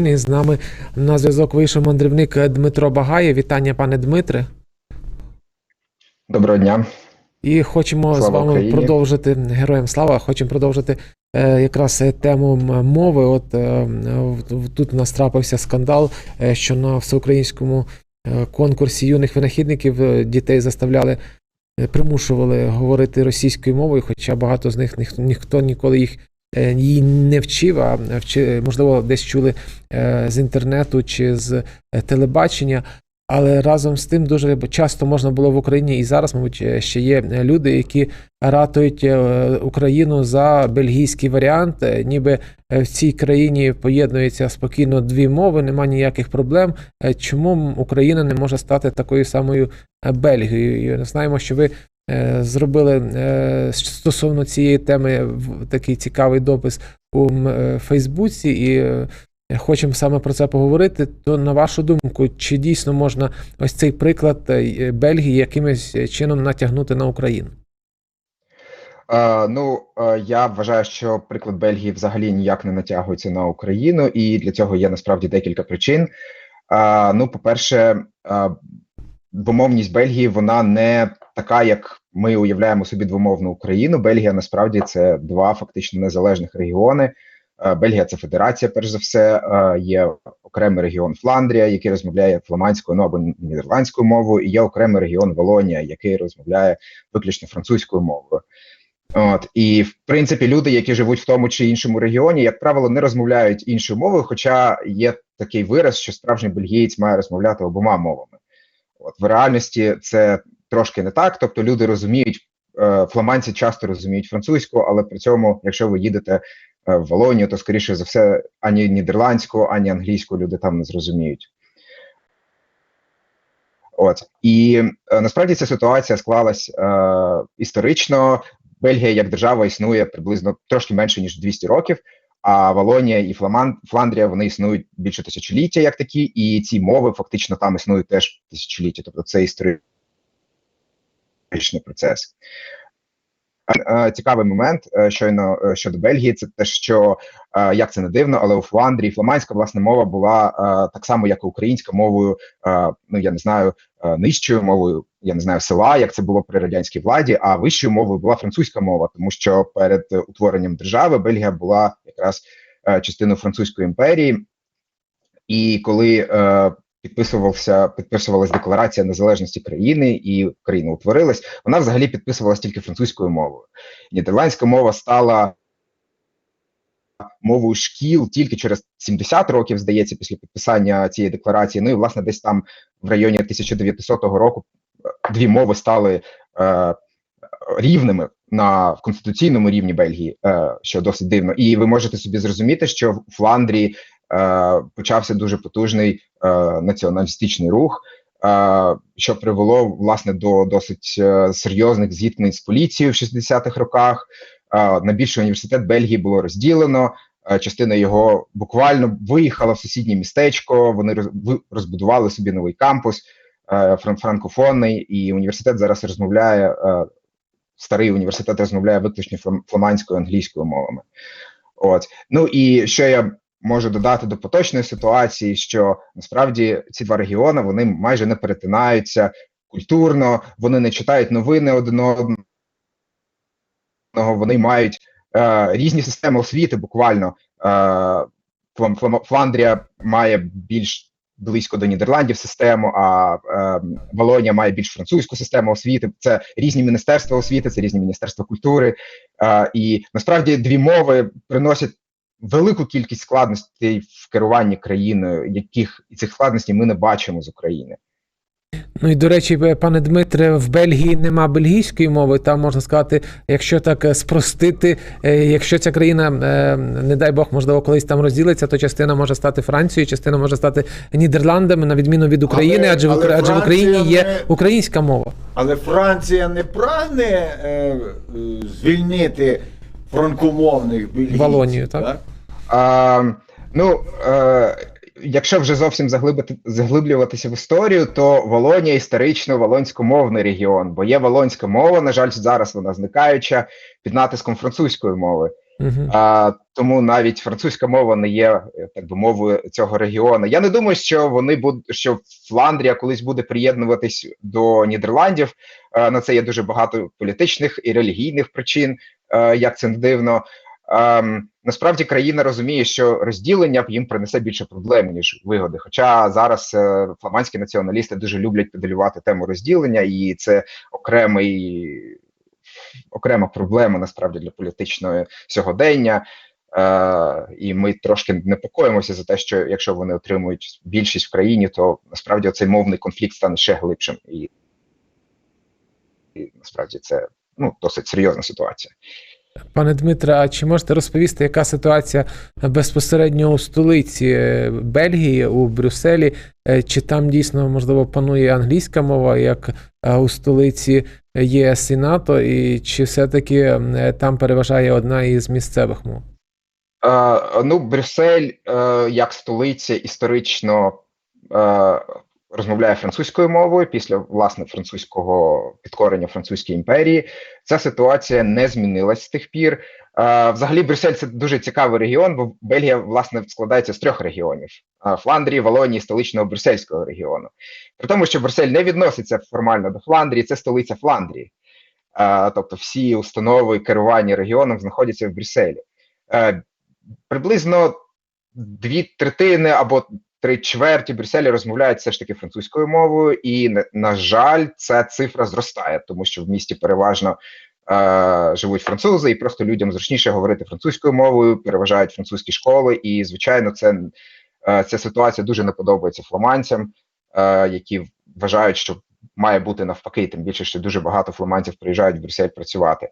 І з нами на зв'язок вийшов мандрівник Дмитро Багає. Вітання, пане Дмитре. Доброго дня. І хочемо Слава з вами Україні. продовжити героям слава. Хочемо продовжити е, якраз тему мови. От е, тут у нас трапився скандал, е, що на всеукраїнському е, конкурсі юних винахідників е, дітей заставляли. е, Примушували говорити російською мовою, хоча багато з них ніхто, ніхто ніколи їх її не вчив, а вчи, можливо, десь чули е, з інтернету чи з е, телебачення. Але разом з тим дуже часто можна було в Україні і зараз, мабуть, е, ще є е, люди, які ратують е, Україну за бельгійський варіант, е, ніби е, в цій країні поєднуються спокійно дві мови, немає ніяких проблем. Е, Чому Україна не може стати такою самою е, Бельгією? І Знаємо, що ви е, зробили е, стосовно цієї теми такий цікавий допис у е, Фейсбуці, і е, хочемо саме про це поговорити. То на вашу думку, чи дійсно можна ось цей приклад е, Бельгії якимось чином натягнути на Україну? Е, ну, е, я вважаю, що приклад Бельгії взагалі ніяк не натягується на Україну, і для цього є насправді декілька причин. Е, ну, по-перше, е, двомовність Бельгії вона не така, як ми уявляємо собі двомовну Україну. Бельгія насправді це два фактично незалежних регіони. Е, Бельгія це федерація, перш за все. Е, Є окремий регіон Фландрія, який розмовляє фламандською ну, або нідерландською мовою, і є окремий регіон Волонія, який розмовляє виключно французькою мовою. От і в принципі люди, які живуть в тому чи іншому регіоні, як правило, не розмовляють іншою мовою, хоча є такий вираз, що справжній бельгієць має розмовляти обома мовами. От в реальності це трошки не так. Тобто люди розуміють, е, фламандці часто розуміють французьку, але при цьому, якщо ви їдете е, в Волонію, то скоріше за все ані нідерландську, ані англійську люди там не зрозуміють. От і е, насправді ця ситуація склалась е, історично. Бельгія як держава існує приблизно трошки менше ніж 200 років. А Валонія і Фламан, Фландрія вони існують більше тисячоліття, як такі, і ці мови фактично там існують теж тисячоліття. Тобто це історичний процес. Цікавий момент е, щойно е, щодо Бельгії, це те, що е, як це не дивно, але у Фландрії фламандська власне мова була так само, як і українська мовою. Ну я не знаю, нижчою мовою, я не знаю села, як це було при радянській владі. А вищою мовою була французька мова, тому що перед утворенням держави Бельгія була якраз частиною французької імперії. І коли підписувався, підписувалась декларація незалежності країни, і країна утворилась, вона взагалі підписувалась тільки французькою мовою. Нідерландська мова стала мовою шкіл тільки через 70 років, здається, після підписання цієї декларації. Ну і власне десь там в районі 1900 року е, дві мови стали е, рівними на конституційному рівні Бельгії, е, що досить дивно. І ви можете собі зрозуміти, що в Фландрії почався дуже потужний е, націоналістичний рух. е, Що привело власне до досить е, серйозних зіткнень з поліцією в 60-х роках. Е, Найбільший університет Бельгії було розділено. е, Частина його буквально виїхала в сусіднє містечко. Вони роз- розбудували собі новий кампус е, франкофонний, і університет зараз розмовляє. е, Старий університет розмовляє виключно флам- фламандською англійською мовами. От ну і що я можу додати до поточної ситуації, що насправді ці два регіони вони майже не перетинаються культурно, вони не читають новини один одного, вони мають е, різні системи освіти. Буквально е, Фландрія має більш близько до Нідерландів систему, а е, Волонія має більш французьку систему освіти. Це різні міністерства освіти, це різні міністерства культури. Е, і насправді дві мови приносять велику кількість складностей в керуванні країною, яких і цих складностей ми не бачимо з України. Ну і до речі, е, пане Дмитре, в Бельгії нема бельгійської мови. Там можна сказати, якщо так е, спростити, е, якщо ця країна, не дай Бог, можливо, колись там розділиться, то частина може стати Францією, частина може стати Нідерландами, на відміну від України, Але- адже, в, але Укра- адже в Україні є не- українська мова. Але Франція не прагне е, звільнити франкомовних бельгійців. Валонію, так? А, ну, е, якщо вже зовсім заглибити, заглиблюватися в історію, то Волонія історично волонськомовний регіон, бо є волонська мова, на жаль, зараз вона зникаюча під натиском французької мови. Мгм. А, тому навіть французька мова не є так би мовою цього регіону. Я не думаю, що вони будуть, що Фландрія колись буде приєднуватись до Нідерландів. Е, на це є дуже багато політичних і релігійних причин, е, як це не дивно. Ем, насправді країна розуміє, що розділення їм принесе більше проблем ніж вигоди. Хоча зараз е, фламандські націоналісти дуже люблять педалювати тему розділення, і це окремий окрема проблема насправді для політичної сьогодення. Е, і ми трошки непокоїмося за те, що якщо вони отримують більшість в країні, то насправді цей мовний конфлікт стане ще глибшим. І, і насправді це ну, досить серйозна ситуація. Пане Дмитре, а чи можете розповісти, яка ситуація безпосередньо у столиці е, Бельгії, у Брюсселі? Е, Чи там дійсно можливо панує англійська мова, як е, у столиці ЄС і НАТО, і чи все-таки там переважає одна із місцевих мов? Е, ну, Брюссель, е, як столиця, історично е, розмовляє французькою мовою після власне французького підкорення Французької імперії. Ця ситуація не змінилась з тих пір. Взагалі, Брюссель це дуже цікавий регіон, бо Бельгія власне складається з трьох регіонів: Фландрії, Валонії, столичного брюссельського регіону. При тому, що Брюссель не відноситься формально до Фландрії, це столиця Фландрії. Тобто всі установи керування регіоном знаходяться в Брюсселі. Е, приблизно дві третини або три чверті Брюсселі розмовляють все ж таки французькою мовою, і на, жаль, ця цифра зростає, тому що в місті переважно е, живуть французи, і просто людям зручніше говорити французькою мовою, переважають французькі школи, і звичайно, це е, ця ситуація дуже не подобається фламандцям, е, які вважають, що має бути навпаки, тим більше, що дуже багато фламандців приїжджають в Брюссель працювати.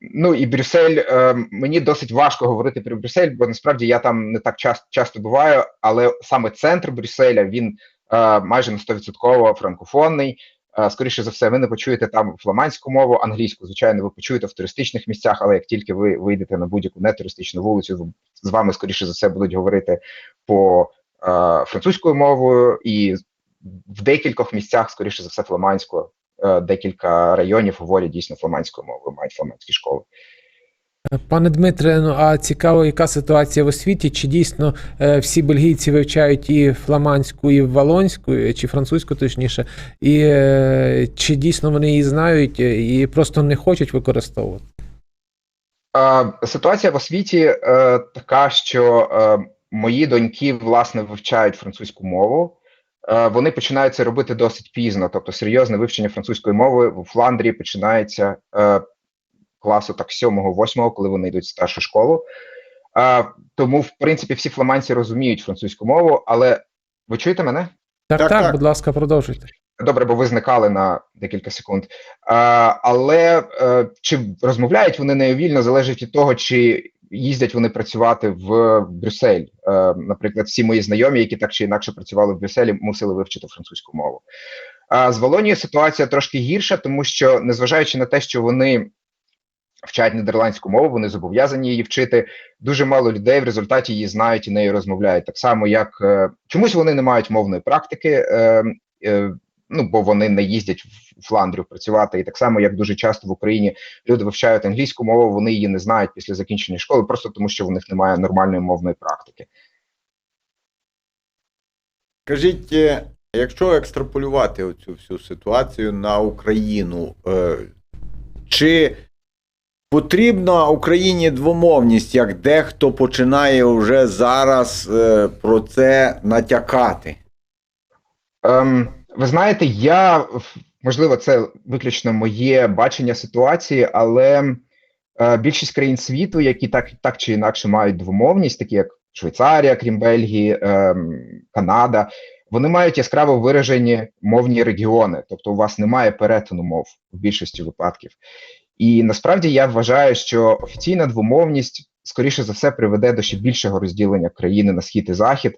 Ну і Брюссель, е, мені досить важко говорити про Брюссель, бо насправді я там не так часто часто буваю, але саме центр Брюсселя він е, майже на 100% франкофонний. Е, скоріше за все, ви не почуєте там фламандську мову, англійську, звичайно, ви почуєте в туристичних місцях, але як тільки ви вийдете на будь-яку нетуристичну вулицю, з вами скоріше за все будуть говорити по французькою мовою, і в декількох місцях, скоріше за все, фламандською. Е, декілька районів говорять дійсно фламандською мовою, мають фламандські школи. Пане Дмитре, ну а цікаво, яка ситуація в освіті? Чи дійсно е, всі бельгійці вивчають і фламандську, і валонську, е, чи французьку, точніше, і е, чи дійсно вони її знають е, і просто не хочуть використовувати? Е, ситуація в освіті е, така, що е, мої доньки власне вивчають французьку мову. Е, вони починають це робити досить пізно, тобто серйозне вивчення французької мови в Фландрії починається е, класу так 7-8, коли вони йдуть в старшу школу. Е, тому, в принципі, всі фламандці розуміють французьку мову, але ви чуєте мене? Так, так, Так, так. будь ласка, продовжуйте. Добре, бо ви зникали на декілька секунд. А, але е, чи розмовляють вони нею вільно, залежить від того, чи їздять вони працювати в Брюссель. Е, наприклад, всі мої знайомі, які так чи інакше працювали в Брюсселі, мусили вивчити французьку мову. А з Волонією ситуація трошки гірша, тому що, незважаючи на те, що вони вчать нідерландську мову, вони зобов'язані її вчити. Дуже мало людей в результаті її знають і нею розмовляють. Так само, як е, чомусь вони не мають мовної практики. Е, Ну, бо вони не їздять в Фландрію працювати, і так само, як дуже часто в Україні люди вивчають англійську мову, вони її не знають після закінчення школи, просто тому що в них немає нормальної мовної практики. Кажіть, е, якщо екстраполювати оцю всю ситуацію на Україну, е, чи потрібна Україні двомовність, як дехто починає вже зараз е, про це натякати? Ем, ви знаєте, я можливо, це виключно моє бачення ситуації, але е, більшість країн світу, які так, так чи інакше мають двомовність, такі як Швейцарія, крім Бельгії, ем, Канада, вони мають яскраво виражені мовні регіони, тобто у вас немає перетину мов в більшості випадків. І насправді я вважаю, що офіційна двомовність скоріше за все приведе до ще більшого розділення країни на схід і захід.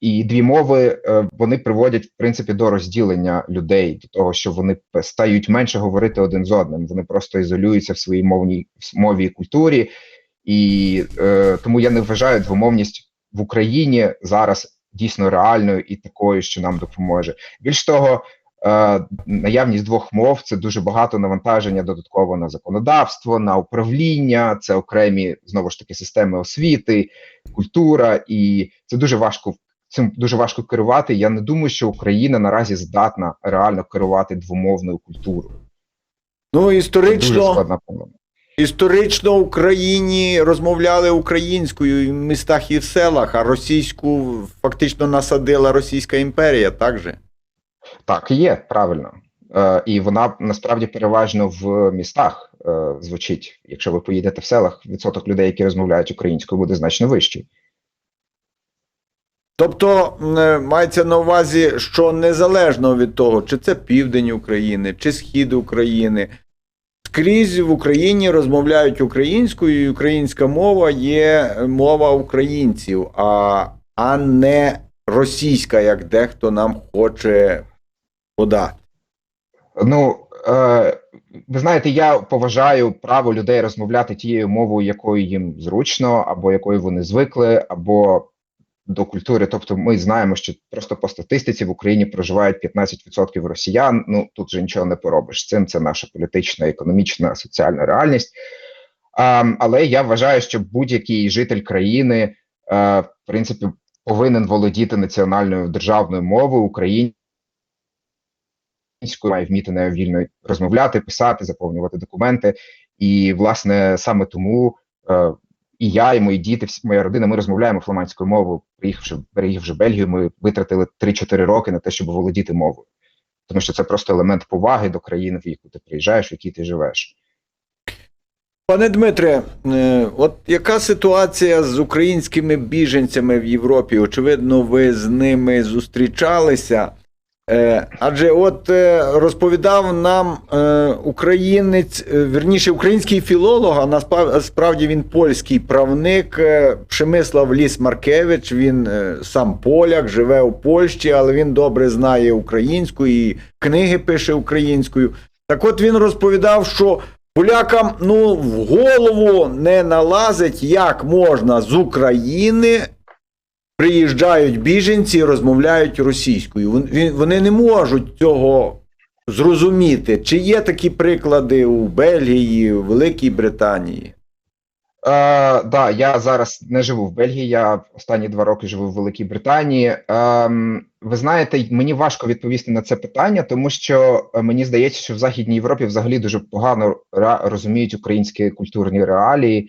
І дві мови е, вони приводять в принципі до розділення людей, до того, що вони стають менше говорити один з одним. Вони просто ізолюються в своїй мовній мові і культурі, і е, тому я не вважаю двомовність в Україні зараз дійсно реальною і такою, що нам допоможе. Більш того, наявність двох мов це дуже багато навантаження додатково на законодавство, на управління, це окремі знову ж таки системи освіти, культура, і це дуже важко. Цим дуже важко керувати. Я не думаю, що Україна наразі здатна реально керувати двомовною культурою. Ну, історично, історично в Україні розмовляли українською і в містах і в селах, а російську фактично насадила Російська імперія, так же? Так, є правильно. Е, і вона насправді переважно в містах е, звучить. Якщо ви поїдете в селах, відсоток людей, які розмовляють українською, буде значно вищий. Тобто е, мається на увазі, що незалежно від того, чи це південь України, чи схід України, скрізь в Україні розмовляють українською, і українська мова є мова українців, а, а не російська, як дехто нам хоче подати. Ну е, ви знаєте, я поважаю право людей розмовляти тією мовою, якою їм зручно, або якою вони звикли, або до культури. Тобто, ми знаємо, що просто по статистиці в Україні проживають 15% росіян. Ну тут же нічого не поробиш. з Цим це наша політична, економічна, соціальна реальність. А, але я вважаю, що будь-який житель країни, е, в принципі, повинен володіти національною державною мовою українською, має вміти нею вільно розмовляти, писати, заповнювати документи. І, власне, саме тому е, і я, і мої діти, всі моя родина, ми розмовляємо фламандською мовою. Приїхавши, переїхавши в Бельгію, ми витратили 3-4 роки на те, щоб володіти мовою. Тому що це просто елемент поваги до країни, в яку ти приїжджаєш, в якій ти живеш. Пане Дмитре, е, от яка ситуація з українськими біженцями в Європі? Очевидно, ви з ними зустрічалися. Е, Адже от е, розповідав нам е, українець, е, вірніше, український філолог, а насправді він польський правник Przemysław Ліс Маркевич. Він сам поляк, живе у Польщі, але він добре знає українську і книги пише українською. Так от він розповідав, що полякам ну, в голову не налазить, як можна з України приїжджають біженці розмовляють російською. Вон- Вони не можуть цього зрозуміти. Чи є такі приклади у Бельгії, у Великій Британії? Е, да, я зараз не живу в Бельгії. Я останні два роки живу в Великій Британії. Ем, ви знаєте, мені важко відповісти на це питання, тому що е, мені здається, що в Західній Європі взагалі дуже погано розуміють українські культурні реалії.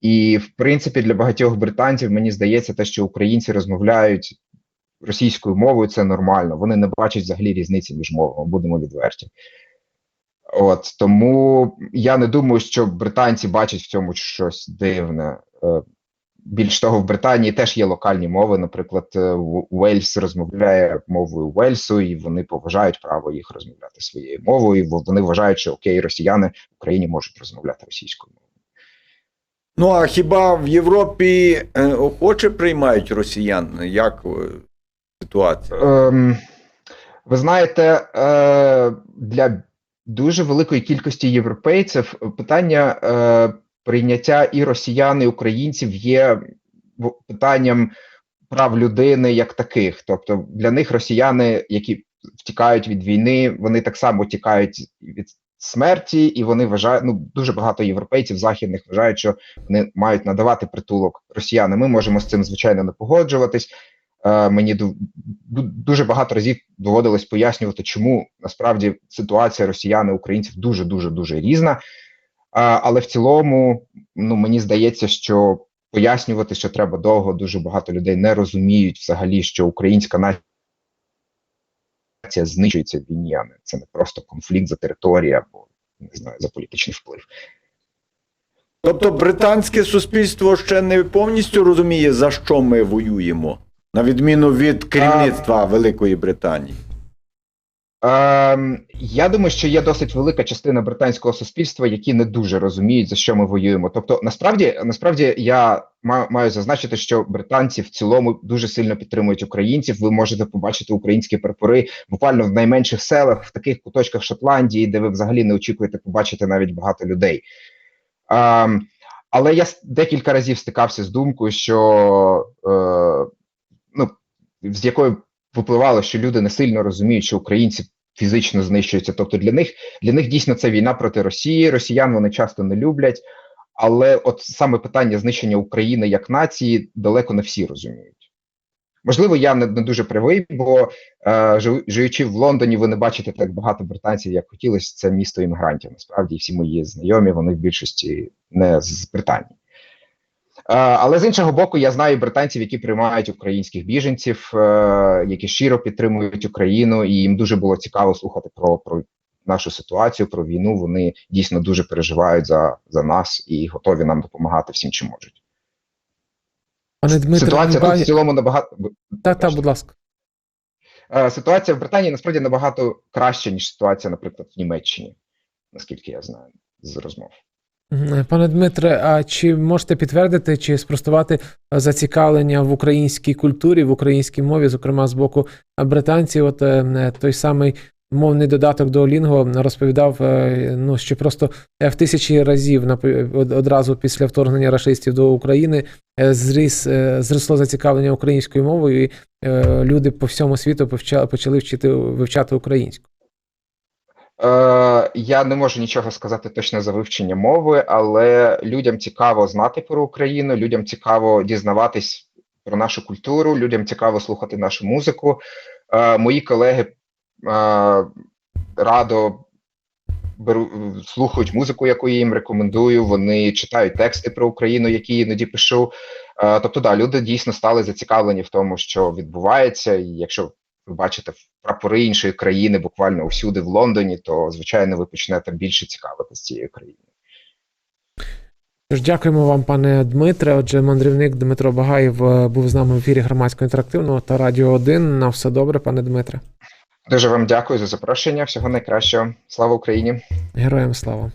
І, в принципі, для багатьох британців мені здається, те, що українці розмовляють російською мовою, це нормально. Вони не бачать взагалі різниці між мовами, будемо відверті. От тому я не думаю, що британці бачать в цьому щось дивне. Е, Більш того, в Британії теж є локальні мови. Наприклад, е, Уельс розмовляє мовою Уельсу, і вони поважають право їх розмовляти своєю мовою. Вони вважають, що окей, росіяни в Україні можуть розмовляти російською мовою. Ну а хіба в Європі е, охоче приймають росіян? Як е, ситуація? Ем, ви знаєте, е, для дуже великої кількості європейців питання е, прийняття і росіян, і українців є питанням прав людини як таких. Тобто для них росіяни, які втікають від війни, вони так само тікають від смерті, і вони вважають, ну дуже багато європейців західних вважають, що вони мають надавати притулок росіянам. Ми можемо з цим звичайно не погоджуватись. Е, мені ду- ду- дуже багато разів доводилось пояснювати, чому насправді ситуація росіян і українців дуже дуже дуже різна. Е, але в цілому, ну мені здається, що пояснювати, що треба довго, дуже багато людей не розуміють взагалі, що українська нація знищується в війні, а не це не просто конфлікт за територію або не знаю за політичний вплив. Тобто британське суспільство ще не повністю розуміє, за що ми воюємо, на відміну від керівництва Великої Британії. Ем, я думаю, що є досить велика частина британського суспільства, які не дуже розуміють, за що ми воюємо. Тобто, насправді, насправді, я маю, зазначити, що британці в цілому дуже сильно підтримують українців. Ви можете побачити українські прапори буквально в найменших селах, в таких куточках Шотландії, де ви взагалі не очікуєте побачити навіть багато людей. Ем, але я декілька разів стикався з думкою, що е, ну, з якою випливало, що люди не сильно розуміють, що українці фізично знищуються. Тобто для них для них дійсно це війна проти Росії. Росіян вони часто не люблять, але от саме питання знищення України як нації далеко не всі розуміють. Можливо, я не, не дуже правий, бо е, живучи в Лондоні, ви не бачите так багато британців, як хотілося. Це місто іммігрантів. Насправді всі мої знайомі, вони в більшості не з Британії. Е, Але з іншого боку, я знаю британців, які приймають українських біженців, е, які щиро підтримують Україну, і їм дуже було цікаво слухати про, про нашу ситуацію, про війну. Вони дійсно дуже переживають за, за нас і готові нам допомагати всім, чим можуть. Пане Дмитре, Ситуація тут в цілому набагато так, так, будь ласка. Е, ситуація в Британії насправді набагато краща, ніж ситуація, наприклад, в Німеччині, наскільки я знаю з розмов. Пане Дмитре, а чи можете підтвердити чи спростувати е, зацікавлення в українській культурі, в українській мові, зокрема з боку британців? От е, е, той самий мовний додаток до Олінго розповідав, ну що просто в тисячі разів одразу після вторгнення рашистів до України зріс зросло зацікавлення українською мовою, і люди по всьому світу почали вчити вивчати українську. Е, я не можу нічого сказати точно за вивчення мови, але людям цікаво знати про Україну, людям цікаво дізнаватись про нашу культуру, людям цікаво слухати нашу музику. Е, мої колеги е, радо беру, слухають музику, яку я їм рекомендую. Вони читають тексти про Україну, які іноді пишу. Е, тобто, да, люди дійсно стали зацікавлені в тому, що відбувається, і якщо ви бачите прапори іншої країни буквально усюди в Лондоні, то звичайно ви почнете більше цікавитися цією країною. Тож дякуємо вам, пане Дмитре. Отже, мандрівник Дмитро Багаєв е, був з нами в ефірі громадського інтерактивного та Радіо 1. На все добре, пане Дмитре. Дуже вам дякую за запрошення. Всього найкращого. Слава Україні! Героям слава.